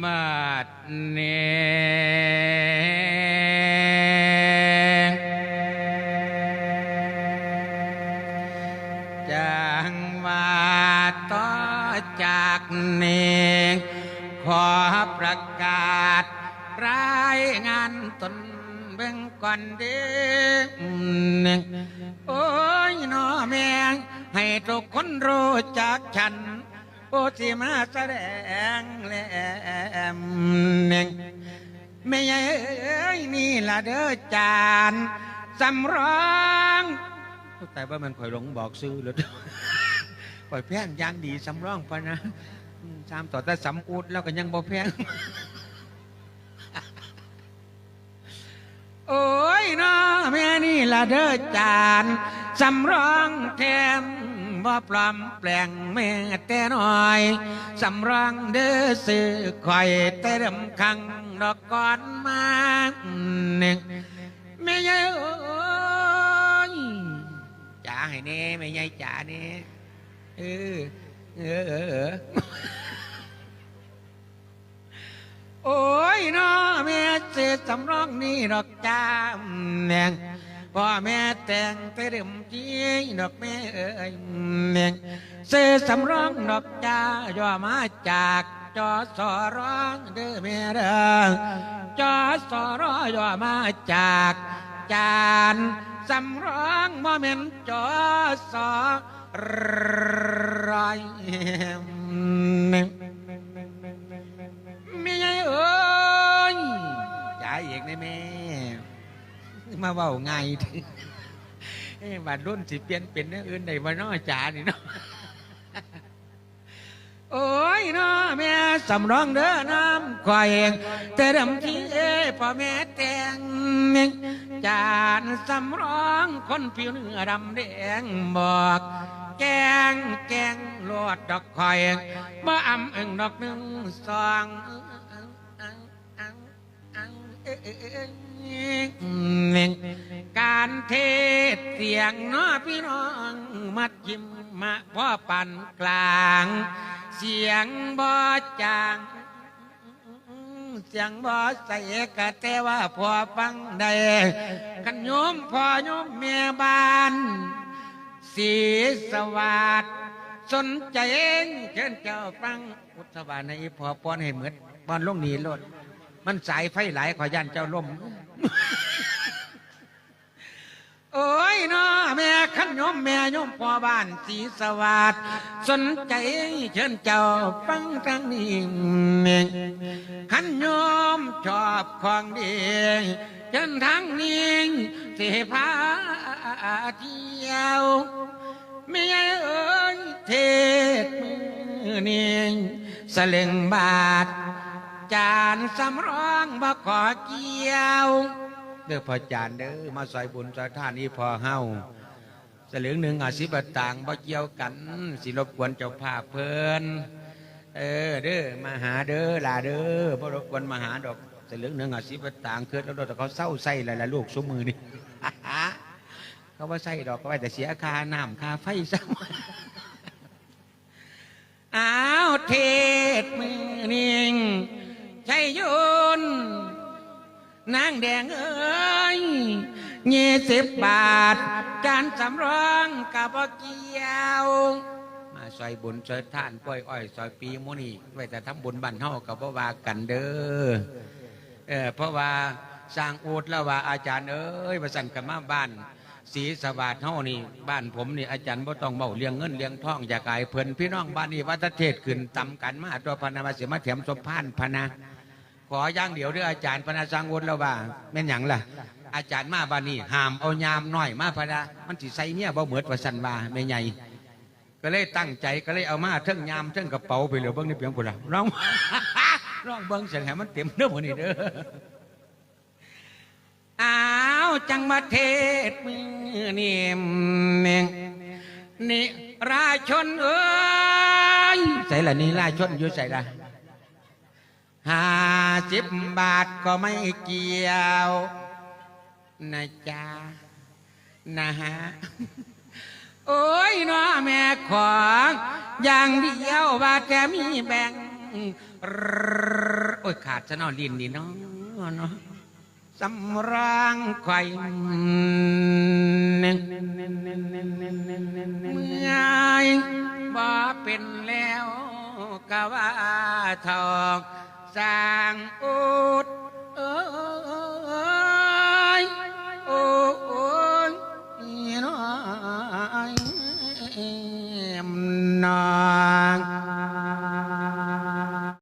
มาดเนจังว่าต่อจากเนี้ขอประกาศ รายงานตนเบิ่งก่อนเด้อโอ้ยน้อแมงให้ทุกคนรู้จักฉัน ผู้ที่มาแสดงแลมหนึ่งไม่ใช่เอ้ยนี่ละเด้อจานสำรองแต่ว่ามันคอยหลงบอกซื้อแล้วปล่อยแพงยางดีสำรองพะนะตามต่อแต่สำอูดแล้วก็ยังบ่แพงโอ้ยน้อแม่นี่ละเด้อจานสำรองแถ มบ่ปลอมแปลงแม่แต่น้อยสำรองเด้อซื้อคอยแต่เริ่มคังดอกก่อนมาหนึ่งแม่ใหญ่โอ้ยจ๋าให้แน่แม่ใหญ่จ๋าแน่เออเออเออโอ้ยน้อแม่เสียสำรองนี่ดอกจ้าแนง พ่อแม่แต่งแต่เดิมจีดอกแม่เอ้ยแนงเสียสำรองดอกจ้าย่อมาจากจอสอร้องเด้อแม่เด้อจอสอร้อย่อมาจากจานสำรองบ่แม่นจอสอร้อย เว้าไงายเอ้บาดรุ่นสิเปลี่ยนเป็นเรื่องอื่นได้บ่น้อจ๋านี่เนาะโอ้ยน้อแม่สำรองเด้อน้ำควายเองแต่ดำที่เอ้พ่อแม่แต่งจานสำรองคนผิวเนื้อดำแดงบอกแกงแกงโลดดอกคอยบ่อำเอิงดอกหนึ่งสอง การเทศเสียงน้อพี่น้องมัดยิ้มมาพ่อปั่นกลาง เสียงบ่จางเสียงบ่ใส่กะแต่ว่าพอฟังได้กันโยมพ่อโยมแม่บ้านสีสวัสดสนใจเองเชิญเจ้าฟังพุทธบาลในพอป้อนให้เหมือนป้อนลงหนีรถ มันสายไฟหลายขอย่านเจ้าล่มโอ้ยน้อแม่ขันยมแม่ยมพ่อบ้านสีสวัสดสนใจเชิญเจ้าฟังทางนี้ขันยมชอบของดีเชิญทางนี้สิพาเที่ยวไม่เอ้ยเทศมือนี่สลึงบาทานสำรองบ่ขอเกี่ยวเด้อพ่อจานเด้อมาซอยบุญซอยท่านนี่พอเฮาสลึงหนึ่งอาสิบต่างบ่เกี่ยวกัน สิรบกวนเจ้าภาพเพิ่นเออเด้อมาหาเด้อลาเด้อบ่รบกวนมาหาดอกสลึงหนึ่งอาสิบต่างเคือแล้วแต่เขาเศร้าใส่หลายๆลูกสมือนี่เขาว่าใส่ดอกก็ไว้แต่เสียค่าน้ำค่าไฟซ้ำ ยนนางแดงเอ้ยยี่สิบบาทจานสำรองกับเกี่ยว มาซอยบุญซอยท่านกล้วยอ้อยซอยปีโมอนี่ไว้แต่ทำบุญบันเฮากับบ่ว่ากันเด้อเออเพราะว่าสร้างอูดแล้วว่าอาจารย์เอ้ยประสันกับมาบ้านศรีสวัสดิ์เฮานี่ บ้านผมนี่อาจารย์บ่ต้องเบาเลี้ยงเงินเลี้ยงทองอยากอายเพิ่นพี่น้องบ้านนี้วัดเทศขึ้นตำกันมาตัวพนามาเสียมาแถมสมพานพนา ออย่างเดียวเด้ออาจารย์พนาสร้างอูดแล้วว่าแม่นหยังล่ะ อาจารย์มาบานนี้ห้ามเอายามน้อยมาพนามันสิใส่เมียบ่เหมือดว่าสันว่าแม่ใหญ่ก็เลยตั้งใจก็เลยเอามาเทิงยามเทิงกระเป๋าไปเหลือเบิ่งนี่เพียงพุ่นละร้องร้องเบิ่งเสียงให้มันเต็มเด้อหมื้อนี้เด้ออ้าวจังมาเทศมือนี่เมงนี่ราชนเอ้ยใส่ละนี่ราชนอยู่ใส่ละหา สิบบาทก็ไม่เกี่ยว นะจ๊ะนะฮะ โอ้ยน้อแม่ของอย่างเดียวว่าแต่มีแบ่งยขาดซะเนอลินดีเนาะเนาะสำรางไข่เมื่อยบ่เป็นแล้วกะว่าทอง สร้างอุดเอ้